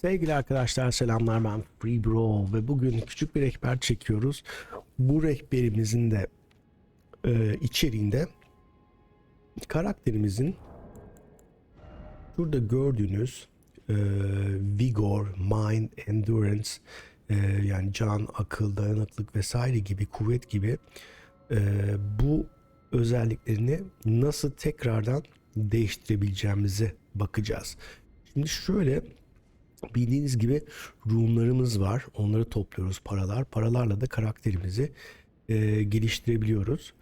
Sevgili arkadaşlar selamlar ben Free Bro ve bugün küçük bir rehber çekiyoruz. Bu rehberimizin de e, içeriğinde karakterimizin burada gördüğünüz e, vigor, mind, endurance e, yani can, akıl, dayanıklık vesaire gibi kuvvet gibi e, bu özelliklerini nasıl tekrardan değiştirebileceğimize bakacağız. Şimdi şöyle bildiğiniz gibi runlarımız var. Onları topluyoruz paralar. Paralarla da karakterimizi e, geliştirebiliyoruz.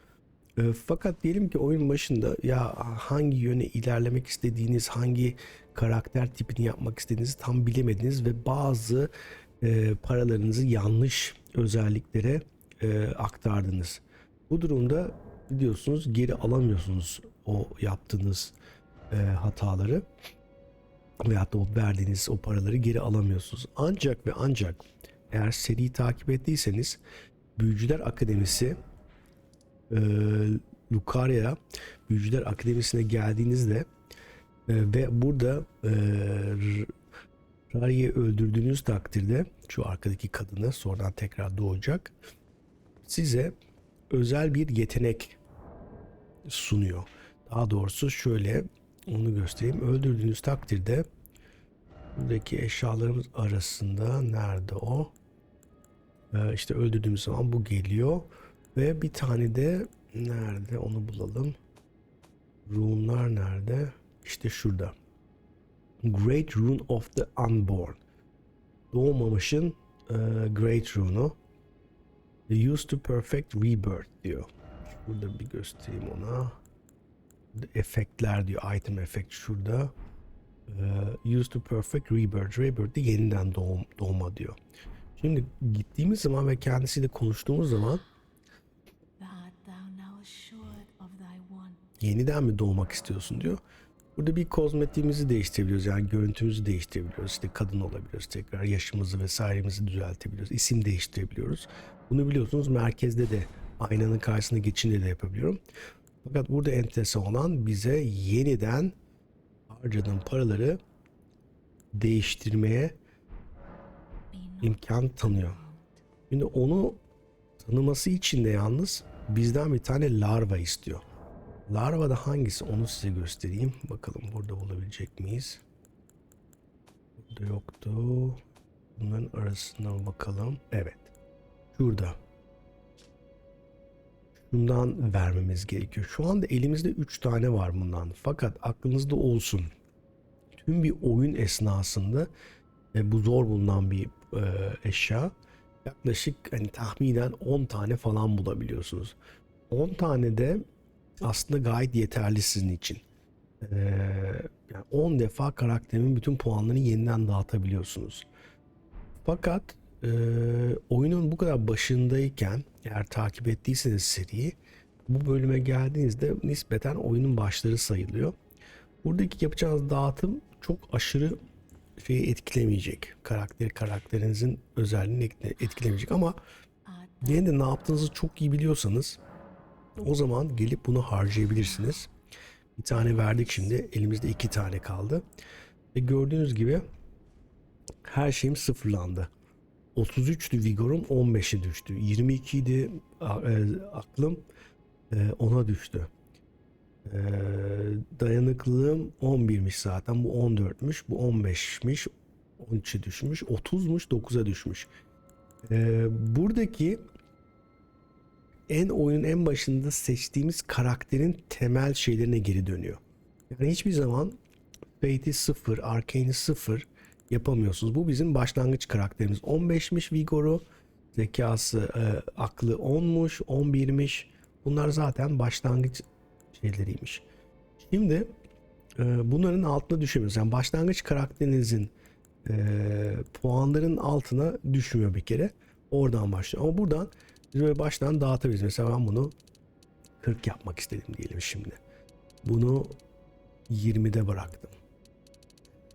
E, fakat diyelim ki oyun başında ya hangi yöne ilerlemek istediğiniz, hangi karakter tipini yapmak istediğinizi tam bilemediniz ve bazı e, paralarınızı yanlış özelliklere e, aktardınız. Bu durumda biliyorsunuz geri alamıyorsunuz o yaptığınız e, hataları veyahut da o verdiğiniz o paraları geri alamıyorsunuz. Ancak ve ancak eğer seriyi takip ettiyseniz Büyücüler Akademisi e, Lucaria Büyücüler Akademisi'ne geldiğinizde e, ve burada e, Rari'yi öldürdüğünüz takdirde şu arkadaki kadını sonradan tekrar doğacak size özel bir yetenek sunuyor. Daha doğrusu şöyle onu göstereyim. Öldürdüğünüz takdirde buradaki eşyalarımız arasında nerede o? Ee, işte öldürdüğümüz zaman bu geliyor ve bir tane de nerede onu bulalım. Rune'lar nerede? İşte şurada. Great Rune of the Unborn. Doğmamışın e, Great Rune'u. Used to perfect rebirth diyor. Burada bir göstereyim ona efektler diyor. Item effect şurada. Ee, used to perfect rebirth. Rebirth de yeniden doğum, doğma diyor. Şimdi gittiğimiz zaman ve kendisiyle konuştuğumuz zaman yeniden mi doğmak istiyorsun diyor. Burada bir kozmetiğimizi değiştirebiliyoruz. Yani görüntümüzü değiştirebiliyoruz. İşte kadın olabiliyoruz. Tekrar yaşımızı vesairemizi düzeltebiliyoruz. İsim değiştirebiliyoruz. Bunu biliyorsunuz merkezde de aynanın karşısına geçince de yapabiliyorum. Fakat burada enteresan olan bize yeniden harcadığım paraları değiştirmeye imkan tanıyor. Şimdi onu tanıması için de yalnız bizden bir tane larva istiyor. Larva da hangisi onu size göstereyim. Bakalım burada bulabilecek miyiz? Burada yoktu. Bunların arasından bakalım. Evet. Şurada. Şundan vermemiz gerekiyor. Şu anda elimizde 3 tane var bundan. Fakat aklınızda olsun. Tüm bir oyun esnasında e, bu zor bulunan bir e, eşya. Yaklaşık hani tahminen 10 tane falan bulabiliyorsunuz. 10 tane de aslında gayet yeterli sizin için. Ee, yani 10 defa karakterimin bütün puanlarını yeniden dağıtabiliyorsunuz. Fakat e, oyunun bu kadar başındayken eğer takip ettiyseniz seriyi bu bölüme geldiğinizde nispeten oyunun başları sayılıyor. Buradaki yapacağınız dağıtım çok aşırı şeyi etkilemeyecek. Karakteri karakterinizin özelliğini etkile- etkilemeyecek ama yine de ne yaptığınızı çok iyi biliyorsanız o zaman gelip bunu harcayabilirsiniz. Bir tane verdik şimdi. Elimizde iki tane kaldı. Ve gördüğünüz gibi her şeyim sıfırlandı. 33'tü vigorum 15'e düştü. 22 idi e, aklım e, 10'a düştü. E, dayanıklılığım 11'miş zaten. Bu 14'müş. Bu 15'miş. 13'e düşmüş. 30'muş 9'a düşmüş. E, buradaki en oyunun en başında seçtiğimiz karakterin temel şeylerine geri dönüyor. Yani hiçbir zaman Fate'i 0, Arcane'i 0 yapamıyorsunuz. Bu bizim başlangıç karakterimiz. 15'miş Vigor'u, zekası, e, aklı 10'muş, 11'miş. Bunlar zaten başlangıç şeyleriymiş. Şimdi e, bunların altına düşemiyoruz. Yani başlangıç karakterinizin e, puanların altına düşmüyor bir kere. Oradan başlıyor. Ama buradan böyle baştan dağıtabiliriz. Mesela ben bunu 40 yapmak istedim diyelim şimdi. Bunu 20'de bıraktım.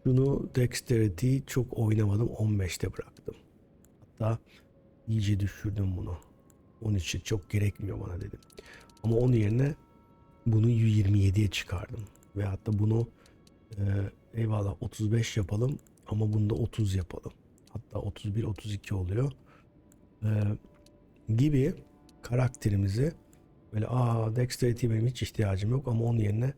Şunu Dexterity çok oynamadım 15'te bıraktım. Hatta iyice düşürdüm bunu. Onun için çok gerekmiyor bana dedim. Ama onun yerine bunu 27'ye çıkardım. Ve hatta bunu e, eyvallah 35 yapalım ama bunda 30 yapalım. Hatta 31 32 oluyor. Ee, gibi karakterimizi böyle aa dexterity benim hiç ihtiyacım yok ama onun yerine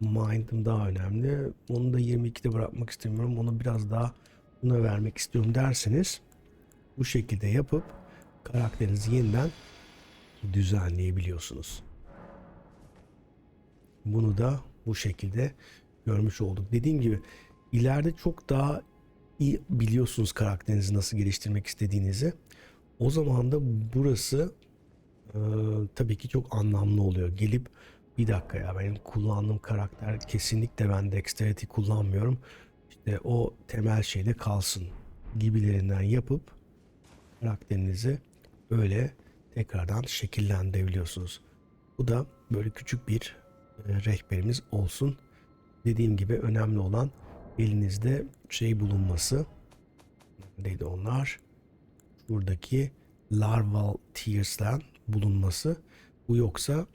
mind'ım daha önemli. Onu da 22'de bırakmak istemiyorum. Onu biraz daha buna vermek istiyorum derseniz bu şekilde yapıp karakterinizi yeniden düzenleyebiliyorsunuz. Bunu da bu şekilde görmüş olduk. Dediğim gibi ileride çok daha iyi biliyorsunuz karakterinizi nasıl geliştirmek istediğinizi. O zaman da burası e, tabii ki çok anlamlı oluyor. Gelip bir dakika ya benim kullandığım karakter kesinlikle ben dexterity kullanmıyorum. İşte o temel şeyde kalsın gibilerinden yapıp karakterinizi öyle tekrardan şekillendirebiliyorsunuz. Bu da böyle küçük bir e, rehberimiz olsun. Dediğim gibi önemli olan elinizde şey bulunması. Neydi onlar? Şuradaki larval tears'len bulunması. Bu yoksa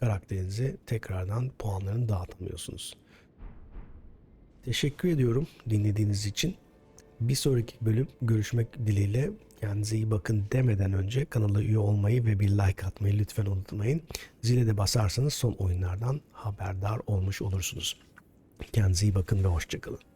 karakterinizi tekrardan puanlarını dağıtamıyorsunuz. Teşekkür ediyorum dinlediğiniz için. Bir sonraki bölüm görüşmek dileğiyle kendinize iyi bakın demeden önce kanala üye olmayı ve bir like atmayı lütfen unutmayın. Zile de basarsanız son oyunlardan haberdar olmuş olursunuz. Kendinize iyi bakın ve hoşçakalın.